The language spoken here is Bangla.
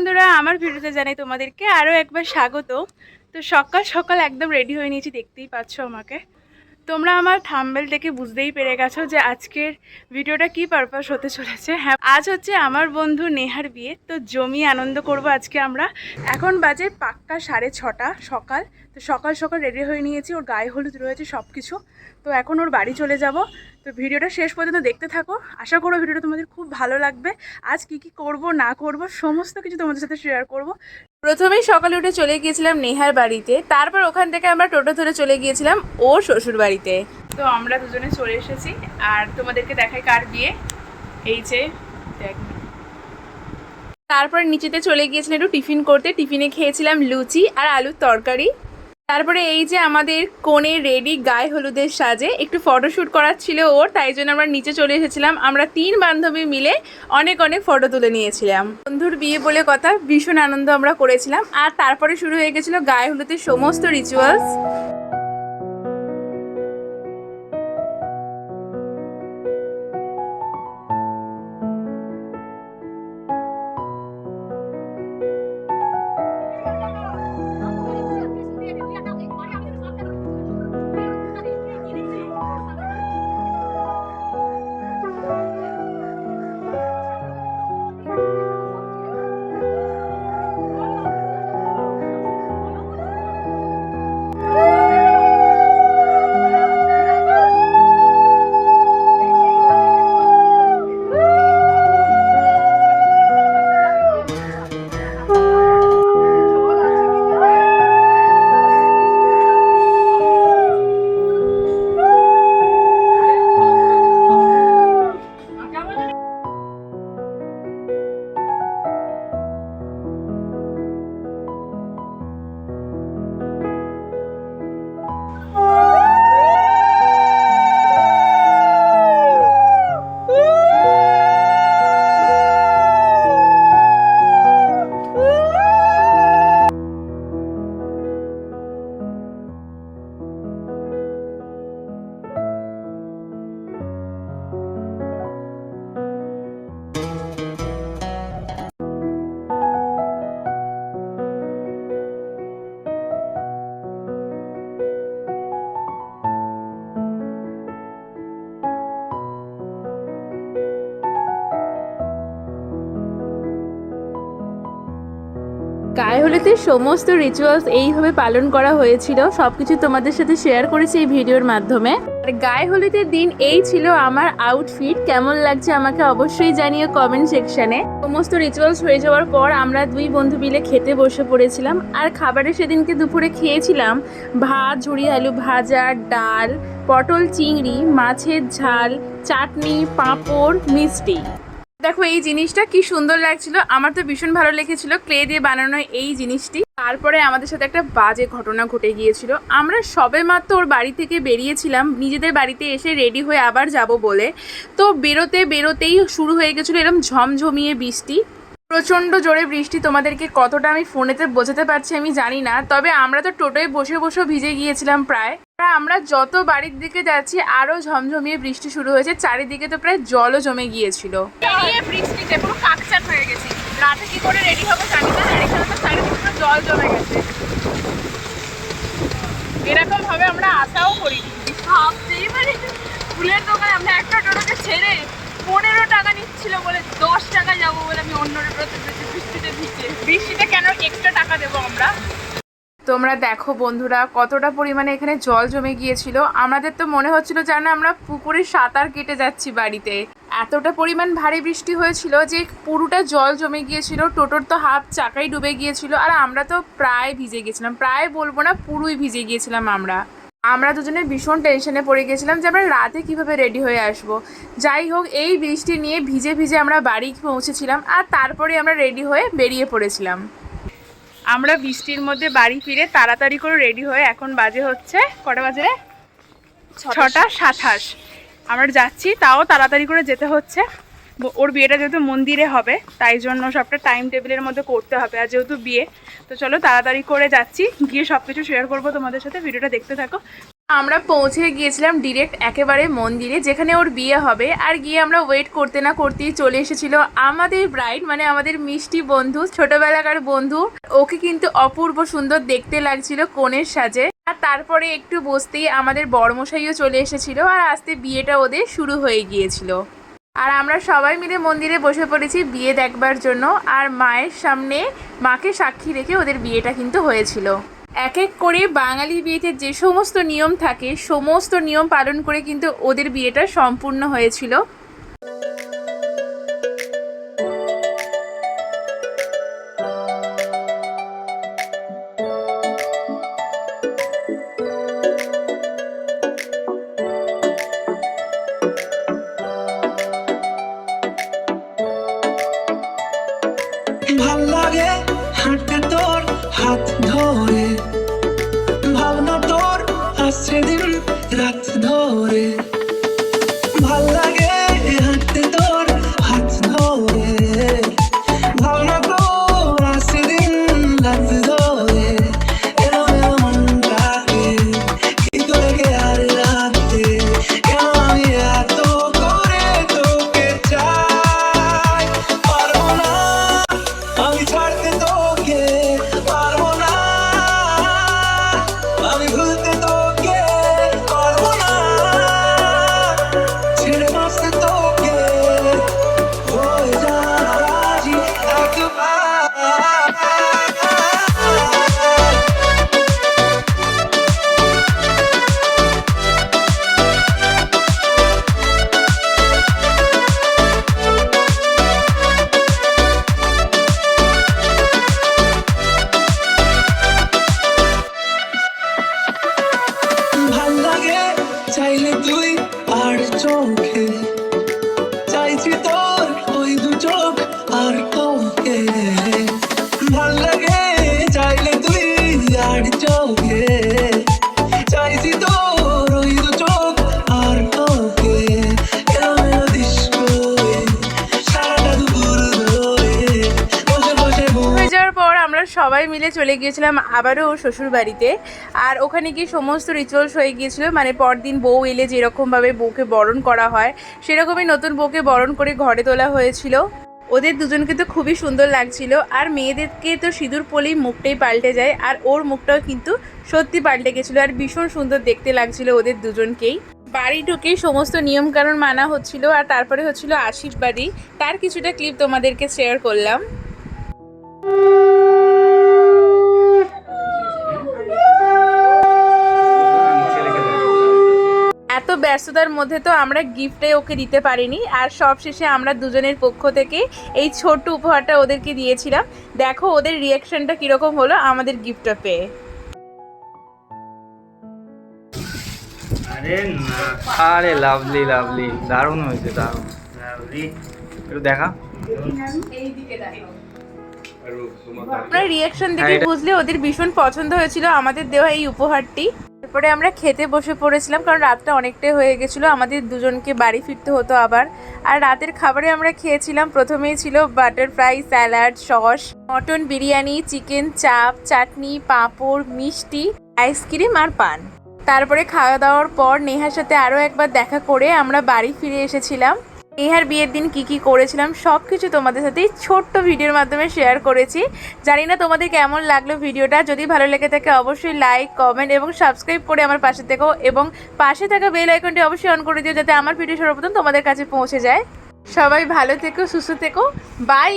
বন্ধুরা, আমার ভিডিওতে জানাই তোমাদেরকে আরও একবার স্বাগত তো সকাল সকাল একদম রেডি হয়ে নিয়েছি, দেখতেই পাচ্ছ আমাকে। তোমরা আমার থাম্বেল দেখে বুঝতেই পেরে গেছো যে আজকের ভিডিওটা কি পারপাস হতে চলেছে। হ্যাঁ আজ হচ্ছে আমার বন্ধু নেহার বিয়ে, তো জমি আনন্দ করব আজকে আমরা। এখন বাজে পাক্কা সাড়ে ছটা সকাল, তো সকাল সকাল রেডি হয়ে নিয়েছি, ওর গায়ে হলুদ রয়েছে সব কিছু তো এখন ওর বাড়ি চলে যাব। তো ভিডিওটা শেষ পর্যন্ত দেখতে থাকো। আশা করো ভিডিওটা তোমাদের খুব ভালো লাগবে। আজ কি কি করব, না করব, সমস্ত কিছু তোমাদের সাথে শেয়ার করব। প্রথমেই সকালে উঠে চলে গিয়েছিলাম নেহার বাড়িতে, তারপর ওখান থেকে আমরা টোটো ধরে চলে গিয়েছিলাম ওর শ্বশুর বাড়িতে। তো আমরা দুজনে চলে এসেছি, আর তোমাদেরকে দেখাই কার বিয়ে। এই যে, দেখ। তারপর নিচেতে চলে গিয়েছিলাম একটু টিফিন করতে। টিফিনে খেয়েছিলাম লুচি আর আলুর তরকারি। তারপরে এই যে আমাদের কোণে রেডি গায়ে হলুদের সাজে, একটু ফটোশ্যুট করার ছিল ওর, তাই জন্য আমরা নিচে চলে এসেছিলাম। আমরা তিন বান্ধবী মিলে অনেক অনেক ফটো তুলে নিয়েছিলাম। বন্ধুর বিয়ে বলে কথা, ভীষণ আনন্দ আমরা করেছিলাম। আর তারপরে শুরু হয়ে গেছিল গায়ে হলুদের সমস্ত রিচুয়ালস গায়ে সমস্ত রিচুয়ালস এইভাবে পালন করা হয়েছিল। সব কিছু তোমাদের সাথে শেয়ার করেছি এই ভিডিওর মাধ্যমে। আর গায়ে হলুদের দিন এই ছিল আমার আউটফিট কেমন লাগছে আমাকে অবশ্যই জানিও কমেন্ট সেকশনে সমস্ত রিচুয়ালস হয়ে যাওয়ার পর আমরা দুই বন্ধু মিলে খেতে বসে পড়েছিলাম। আর খাবারে সেদিনকে দুপুরে খেয়েছিলাম ভাত, ঝুড়ি আলু ভাজা, ডাল, পটল চিংড়ি, মাছের ঝাল, চাটনি, পাঁপড়, মিষ্টি। দেখো, এই জিনিসটা কি সুন্দর লাগছিল। আমার তো ভীষণ ভালো লেগেছিল ক্লে দিয়ে বানানো এই জিনিসটি। তারপরে আমাদের সাথে একটা বাজে ঘটনা ঘটে গিয়েছিল। আমরা সবে মাত্র ওর বাড়ি থেকে বেরিয়েছিলাম। নিজেদের বাড়িতে এসে রেডি হয়ে আবার যাব বলে। তো বেরোতে বেরোতেই শুরু হয়ে গেছিল এরকম ঝমঝমিয়ে বৃষ্টি। প্রচণ্ড জোরে বৃষ্টি তোমাদেরকে কতটা আমি ফোনেতে বোঝাতে পারছি আমি জানি না তবে আমরা তো টোটোয় বসে বসে ভিজে গিয়েছিলাম প্রায়। আর আমরা যত বাড়ির দিকে যাচ্ছি আরও ঝমঝমিয়ে বৃষ্টি শুরু হয়েছে চারিদিকে তো প্রায় জলও জমে গিয়েছিল। বৃষ্টিতে পুরো হয়ে গেছি। রাতে কি করে রেডি হব জানি না আর এখানে তো চারিদিকে পুরো জল জমে গেছে। এরকম ভাবে আমরা আশাও করিনি। ভাবতেই পারি ফুলের দোকানে আমরা একটা টোটোকে ছেড়ে পনেরো টাকা নিচ্ছিল বলে দশ টাকা যাব বলে আমি অন্য বৃষ্টিতে ভিজে। বৃষ্টিতে কেন এক্সট্রা টাকা দেবো আমরা? তোমরা দেখো বন্ধুরা, কতটা পরিমাণে এখানে জল জমে গিয়েছিল। আমাদের তো মনে হচ্ছিল যেন আমরা পুকুরে সাঁতার কেটে যাচ্ছি বাড়িতে। এতটা পরিমাণ ভারী বৃষ্টি হয়েছিল যে পুরোটা জল জমে গিয়েছিল, টোটোর তো হাফ চাকাই ডুবে গিয়েছিল, আর আমরা তো প্রায় ভিজে গিয়েছিলাম। প্রায় বলব না পুরোই ভিজে গিয়েছিলাম আমরা। আমরা দুজনে ভীষণ টেনশনে পড়ে গেছিলাম যে আমরা রাতে কীভাবে রেডি হয়ে আসব। যাই হোক এই বৃষ্টি নিয়ে ভিজে ভিজে আমরা বাড়ি পৌঁছেছিলাম আর তারপরে আমরা রেডি হয়ে বেরিয়ে পড়েছিলাম। আমরা বৃষ্টির মধ্যে বাড়ি ফিরে তাড়াতাড়ি করে রেডি হয়ে এখন বাজে হচ্ছে কটা বাজে ছটা সাতাশ। আমরা যাচ্ছি তাও তাড়াতাড়ি করে যেতে হচ্ছে। ওর বিয়েটা যেহেতু মন্দিরে হবে, তাই জন্য সবটা টাইম টেবিলের মধ্যে করতে হবে। আর যেহেতু বিয়ে, তো চলো তাড়াতাড়ি করে যাচ্ছি, গিয়ে সব কিছু শেয়ার করব তোমাদের সাথে, ভিডিওটা দেখতে থাকো। আমরা পৌঁছে গিয়েছিলাম ডিরেক্ট একেবারে মন্দিরে, যেখানে ওর বিয়ে হবে। আর গিয়ে আমরা ওয়েট করতে না করতেই চলে এসেছিল আমাদের ব্রাইড মানে আমাদের মিষ্টি বন্ধু, ছোটবেলাকার বন্ধু। ওকে কিন্তু অপূর্ব সুন্দর দেখতে লাগছিল কোণের সাজে। আর তারপরে একটু বসতেই আমাদের বড়মশাইও চলে এসেছিল, আর আস্তে বিয়েটা ওদের শুরু হয়ে গিয়েছিল। আর আমরা সবাই মিলে মন্দিরে বসে পড়েছি বিয়ে দেখবার জন্য। আর মায়ের সামনে মাকে সাক্ষী রেখে ওদের বিয়েটা কিন্তু হয়েছিল। এক এক করে বাঙালি বিয়েতে যে সমস্ত নিয়ম থাকে, সমস্ত নিয়ম পালন করে কিন্তু ওদের বিয়েটা সম্পূর্ণ হয়েছিল। আসছে দিন রাত ধরে যাওয়ার পর আমরা সবাই মিলে চলে গিয়েছিলাম আবারও শ্বশুর বাড়িতে আর ওখানে গিয়ে সমস্ত রিচুয়ালস হয়ে গিয়েছিল মানে পরদিন বউ এলে যেরকমভাবে বউকে বরণ করা হয়, সেরকমই নতুন বউকে বরণ করে ঘরে তোলা হয়েছিল। ওদের দুজনকে তো খুবই সুন্দর লাগছিল, আর মেয়েদেরকে তো সিঁদুর পলেই মুখটাই পাল্টে যায়, আর ওর মুখটাও কিন্তু সত্যি পাল্টে গেছিল, আর ভীষণ সুন্দর দেখতে লাগছিল ওদের দুজনকেই। বাড়ি ঢুকেই সমস্ত নিয়মকানুন মানা হচ্ছিল, আর তারপরে হচ্ছিল আশীর্বাদী তার কিছুটা ক্লিপ তোমাদেরকে শেয়ার করলাম। ব্যস্ততার মধ্যে তো আমরা গিফটে ওকে দিতে পারিনি। আর সব শেষে আমরা দুজনের পক্ষ থেকে এই ছোট্ট উপহারটা ওদেরকে দিয়েছিলাম। দেখো ওদের রিয়াকশনটা কীরকম হলো আমাদের গিফটটা পেয়ে। আরে লাভলি লাভলি। দারুণ হয়েছে দারুণ। লাভলি। একটু দেখা। আমরা রিয়াকশন দেখে বুঝলে ওদের ভীষণ পছন্দ হয়েছিল আমাদের দেওয়া এই উপহারটি। তারপরে আমরা খেতে বসে পড়েছিলাম, কারণ রাতটা অনেকটাই হয়ে গেছিল। আমাদের দুজনকে বাড়ি ফিরতে হতো আবার। আর রাতের খাবারে আমরা খেয়েছিলাম, প্রথমেই ছিল butter fry salad sauce mutton biryani chicken chaap chutney papad, মিষ্টি আইসক্রিম আর পান। তারপরে খাওয়া দাওয়ার পর নেহার সাথে আরও একবার দেখা করে আমরা বাড়ি ফিরে এসেছিলাম। নেহার বিয়ের দিন কি কি করেছিলাম সব কিছু তোমাদের সাথে ছোট্ট ভিডিওর মাধ্যমে শেয়ার করেছি। জানি না তোমাদের কেমন লাগল ভিডিওটা, যদি ভালো লেগে থাকে অবশ্যই লাইক কমেন্ট এবং সাবস্ক্রাইব করে আমার পাশে থেকো এবং পাশে থাকা বেল আইকনটি অবশ্যই অন করে দিও যাতে আমার ভিডিও সর্বপ্রথম তোমাদের কাছে পৌঁছে যায়। সবাই ভালো থেকো, সুস্থ থেকো বাই